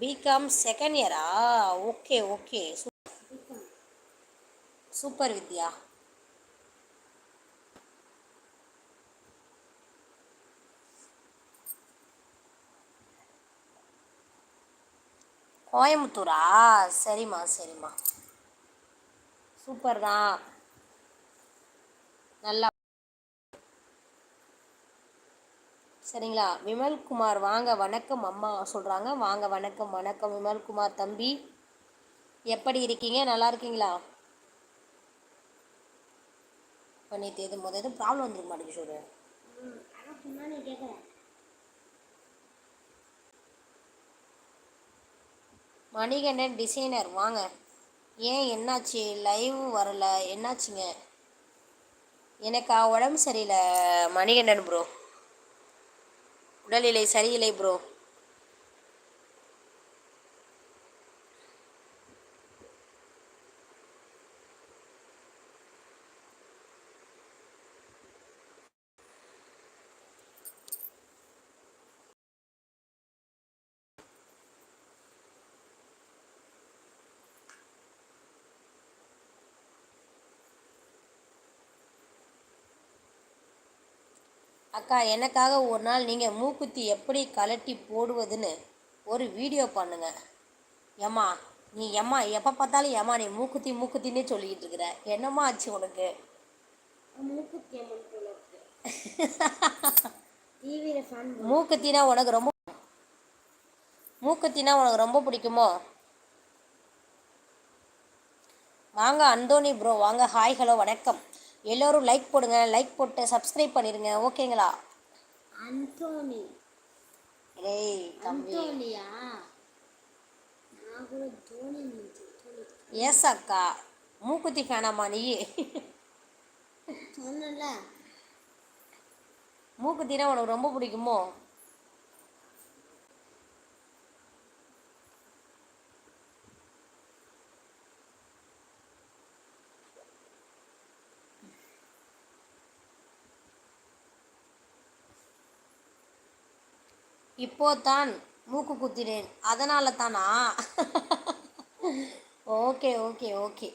BCom second இயரா okay okay super Vidya. கோயம்புத்தூரா? சரிம்மா சரிம்மா. சூப்பர் தான். நல்லா சரிங்களா? விமல்குமார் வாங்க வணக்கம் அம்மா சொல்கிறாங்க வாங்க வணக்கம் வணக்கம் விமல்குமார் தம்பி. எப்படி இருக்கீங்க? நல்லா இருக்கீங்களா? பண்ணி நேற்று எது முதல் எதுவும் ப்ராப்ளம் வந்துருக்க மாட்டேங்குது சொல்லு கேட்குறேன் மணிகண்டன் டிசைனர் வாங்க. ஏன் என்னாச்சு? லைவ் வரல. என்னாச்சுங்க? எனக்கா உடம்பு சரியில்லை மணிகண்டன் ப்ரோ உடல்நிலை சரியில்லை ப்ரோ அக்கா எனக்காக ஒரு நாள் நீங்கள் மூக்குத்தி எப்படி கலட்டி போடுவதுன்னு ஒரு வீடியோ பண்ணுங்க. ஏம்மா நீ ஏம்மா எப்போ பார்த்தாலும் ஏம்மா நீ மூக்குத்தி மூக்குத்தின்னே சொல்லிக்கிட்டு இருக்கிற. என்னம்மா ஆச்சு உனக்கு? மூக்குத்தி மூக்குத்தினா உனக்கு ரொம்ப மூக்குத்தினா உனக்கு ரொம்ப பிடிக்குமோ? வாங்க அந்தோனி ப்ரோ வாங்க ஹாய் ஹலோ வணக்கம். எல்லோரும் லைக் போடுங்க லைக் போட்டு சப்ஸ்கிரைப் பண்ணிடுங்க ஓகேங்களா? அந்தோனி ஏய் தம்பி. அந்தோனியா நான் கூட தோனி நினைச்சேன். தோனி எஸ் அக்கா. மூக்குத்தி ஃபேனாமா நீ. சொன்னல மூக்குத்தினா உனக்கு ரொம்ப பிடிக்குமோ? இப்போதான் மூக்கு குத்தினேன். அதனால தானா ஓகே ஓகே ஓகே.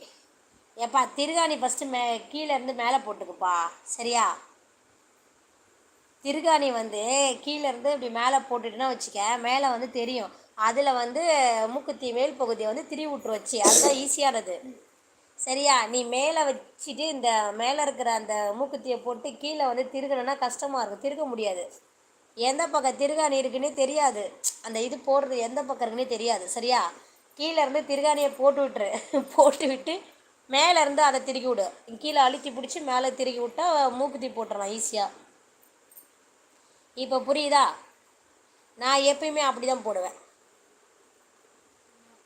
ஏப்பா திருகாணி ஃபஸ்ட்டு மே கீழே இருந்து மேலே போட்டுக்குப்பா. சரியா? திருகாணி வந்து கீழேருந்து இப்படி மேலே போட்டுட்டுன்னா வச்சுக்க மேலே வந்து தெரியும். அதில் வந்து மூக்குத்தி மேல் பகுதியை வந்து திரி விட்டு வச்சு அதுதான் ஈஸியானது. சரியா? நீ மேலே வச்சுட்டு இந்த மேலே இருக்கிற அந்த மூக்குத்தியை போட்டு கீழே வந்து திருகணும்னா கஷ்டமாக இருக்கும். திருக முடியாது. எந்த பக்கம் திருகாணி இருக்குன்னே தெரியாது. அந்த இது போடுறது எந்த பக்கம் இருக்குன்னே தெரியாது. சரியா? கீழே இருந்து திருகாணியை போட்டு விட்டுரு. போட்டு விட்டு மேலே இருந்து அதை திருக்கி விடு. கீழே அழுத்தி பிடிச்சி மேலே திருக்கி விட்டா மூக்குத்தி போட்டுடலாம் ஈஸியாக இப்போ புரியுதா? நான் எப்பயுமே அப்படி தான் போடுவேன்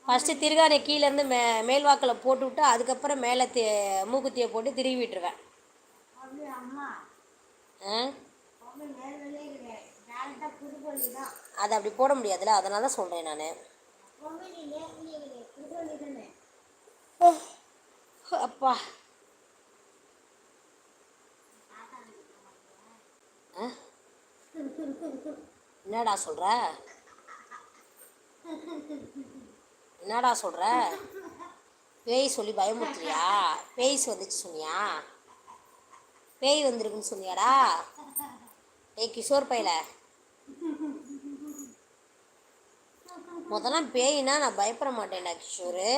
ஃபஸ்ட்டு திருகாணி கீழேருந்து மே மேல்வாக்கில் போட்டு விட்டு அதுக்கப்புறம் மேலே தி மூக்குத்தியை போட்டு திருவி விட்டுருவேன். ஆ அப்படி வேறு வேலையே கிடையாது டேரக்டாக புதுப்பள்ளி தான் அதை அப்படி போட முடியாதுல்ல? அதனால தான் சொல்கிறேன் நான். அப்பா. ஆ? என்னடா சொல்கிற என்னடா சொல்கிற பேய் சொல்லி பயமுறுத்துறியா? பேய்ஸ் வந்துச்சு சொன்னியா? பேய் வந்திருக்குன்னு சொன்னியாடா? ஏய் கிஷோர் பையில. முதல்ல பேய்னா நான் பயப்பட மாட்டேன்டா கிஷோரு.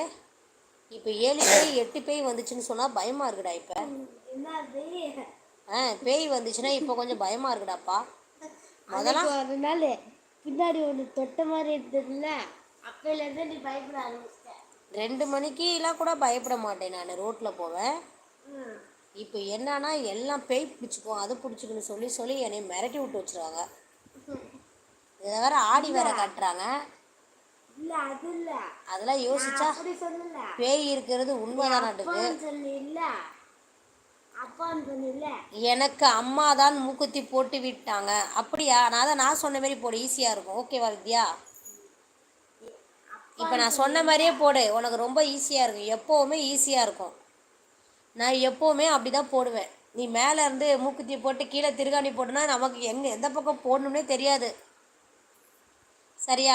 இப்போ ஏழு பேய் எட்டு பேய் வந்துச்சுன்னு சொன்னால் பயமாக இருக்குடா இப்போ. ஆ பேய் வந்துச்சுன்னா இப்போ கொஞ்சம் பயமாக இருக்குடாப்பா. அதுக்கு ஒரு நாள் பின்னாடி ஒன்று தொட்ட மாதிரி இருந்ததுல அப்பையிலேருந்து நீ பயப்பட ஆரம்பிச்சிட்ட. ரெண்டு மணிக்கெலாம் கூட பயப்பட மாட்டேன் நான் ரோட்டில் போவேன் இப்போ என்னன்னா எல்லாம் பேய் பிடிச்சிக்கும் அது பிடிச்சிக்குன்னு சொல்லி சொல்லி என்னை மிரட்டி விட்டு வச்சுருவாங்க. இதை வேற ஆடி வேற காட்டுறாங்க. அதெல்லாம் யோசிச்சா பேய் இருக்கிறது உண்மைதானாட்டுக்கு எனக்கு அம்மா தான் மூக்குத்தி போட்டு விட்டாங்க. அப்படியா? நான் தான் நான் சொன்ன மாதிரி போடு ஈஸியாக இருக்கும். ஓகேவா வித்யா? இப்போ நான் சொன்ன மாதிரியே போடு. உனக்கு ரொம்ப ஈஸியாக இருக்கும். எப்போவுமே ஈஸியாக இருக்கும். நான் எப்போவுமே அப்படி தான் போடுவேன். நீ மேலே இருந்து மூக்குத்தி போட்டு கீழே திருகாணி போட்டுனா நமக்கு எங்கே எந்த பக்கம் போடணும்னே தெரியாது. சரியா?